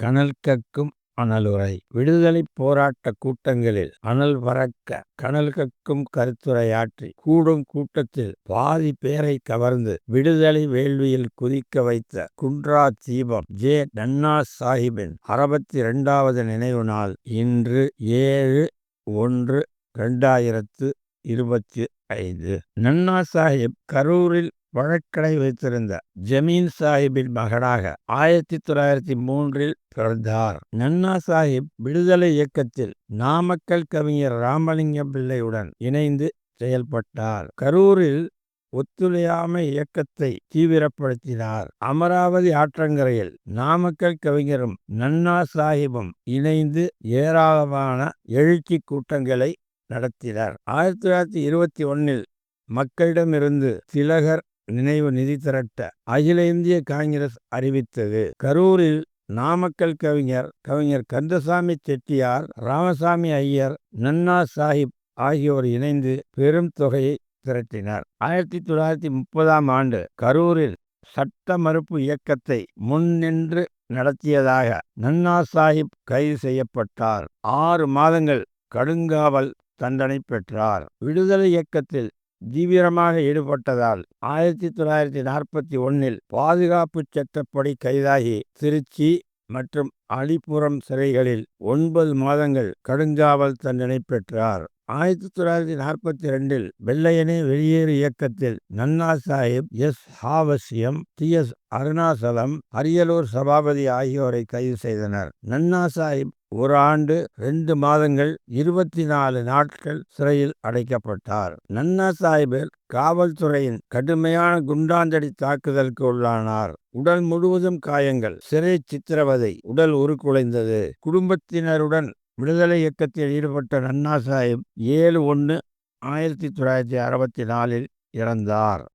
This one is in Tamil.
கனல் கக்கும் அனலுரை விடுதலைப் போராட்ட கூட்டங்களில் அனல் பறக்க கனல் கக்கும் கருத்துரையாற்றி கூடும் கூட்டத்தில் பாதி பேரை கவர்ந்து விடுதலை வேள்வியில் குதிக்க வைத்த குன்றா தீபம் ஜே. நன்னா சாஹிபின் அறுபத்தி இரண்டாவது நினைவு நாள் இன்று ஏழு ஒன்று ரெண்டாயிரத்து இருபத்தி ஐந்து. நன்னா சாஹிப் கரூரில் வழக்கடை வைத்திருந்த ஜமீன் சாஹிப்பின் மகனாக ஆயிரத்தி தொள்ளாயிரத்தி மூன்றில் பிறந்தார். நன்னா சாஹிப் விடுதலை இயக்கத்தில் நாமக்கல் கவிஞர் ராமலிங்கம் பிள்ளையுடன் இணைந்து செயல்பட்டார். கரூரில் ஒத்துழையாமை இயக்கத்தை தீவிரப்படுத்தினார். அமராவதி ஆற்றங்கரையில் நாமக்கல் கவிஞரும் நன்னா சாஹிபும் இணைந்து ஏராளமான எழுச்சி கூட்டங்களை நடத்தினர். ஆயிரத்தி தொள்ளாயிரத்தி இருபத்தி ஒன்னில் மக்களிடமிருந்து திலகர் நினைவு நிதி திரட்ட அகில இந்திய காங்கிரஸ் அறிவித்தது. கரூரில் நாமக்கல் கவிஞர் கவிஞர் கந்தசாமி செட்டியார் ராமசாமி ஐயர் நன்னா சாஹிப் ஆகியோர் இணைந்து பெரும் தொகையை திரட்டினார். ஆயிரத்தி தொள்ளாயிரத்தி முப்பதாம் ஆண்டு கரூரில் சட்ட மறுப்பு இயக்கத்தை முன்னின்று நடத்தியதாக நன்னா சாஹிப் கைது செய்யப்பட்டார். ஆறு மாதங்கள் கடுங்காவல் தண்டனை பெற்றார். விடுதலை இயக்கத்தில் தீவிரமாக ஈடுபட்டதால் ஆயிரத்தி தொள்ளாயிரத்தி நாற்பத்தி ஒன்னில் பாதுகாப்பு சட்டப்படி கைதாகி திருச்சி மற்றும் அலிபுரம் சிறைகளில் ஒன்பது மாதங்கள் கடுங்காவல் தண்டனை பெற்றார். ஆயிரத்தி தொள்ளாயிரத்தி நாற்பத்தி ரெண்டில் வெள்ளையனே வெளியேறு இயக்கத்தில் Nanna Sahib S. Havasiyam T. S. Arunachalam Ariyalur Sabapathi ஆகியோரை கைது செய்தனர். நன்னா சாஹிப் ஒரு ஆண்டு ரெண்டு மாதங்கள் இருபத்தி நாலு நாட்கள் சிறையில் அடைக்கப்பட்டார். நன்னா சாஹிபில் காவல்துறையின் கடுமையான குண்டாந்தடி தாக்குதலுக்கு உள்ளானார். உடல் முழுவதும் காயங்கள். சிறை சித்திரவதை. உடல் உருக்குலைந்தது. குடும்பத்தினருடன் விடுதலை இயக்கத்தில் ஈடுபட்ட நன்னா சாஹிப் ஏழு ஒன்று ஆயிரத்தி தொள்ளாயிரத்தி அறுபத்தி நாலில் இறந்தார்.